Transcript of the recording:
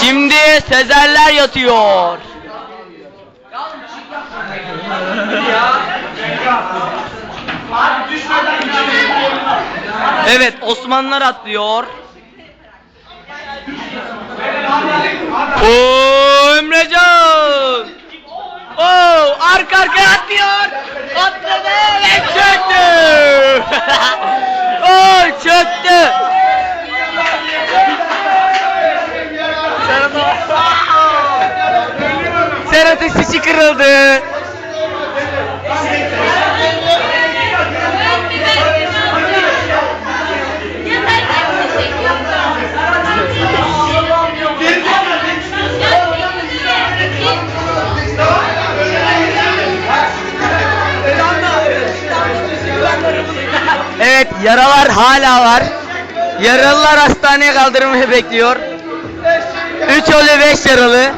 Şimdi Sezerler yatıyor. Evet Osmanlılar atlıyor. Oo Emrecan. Oo arka arkaya atlıyor. Atladı ve çöktü. Oo çöktü. Serhat'ın sisi kırıldı. Evet yaralar hala var. Yaralılar hastaneye kaldırılmayı bekliyor. 3 ölü 5 yaralı.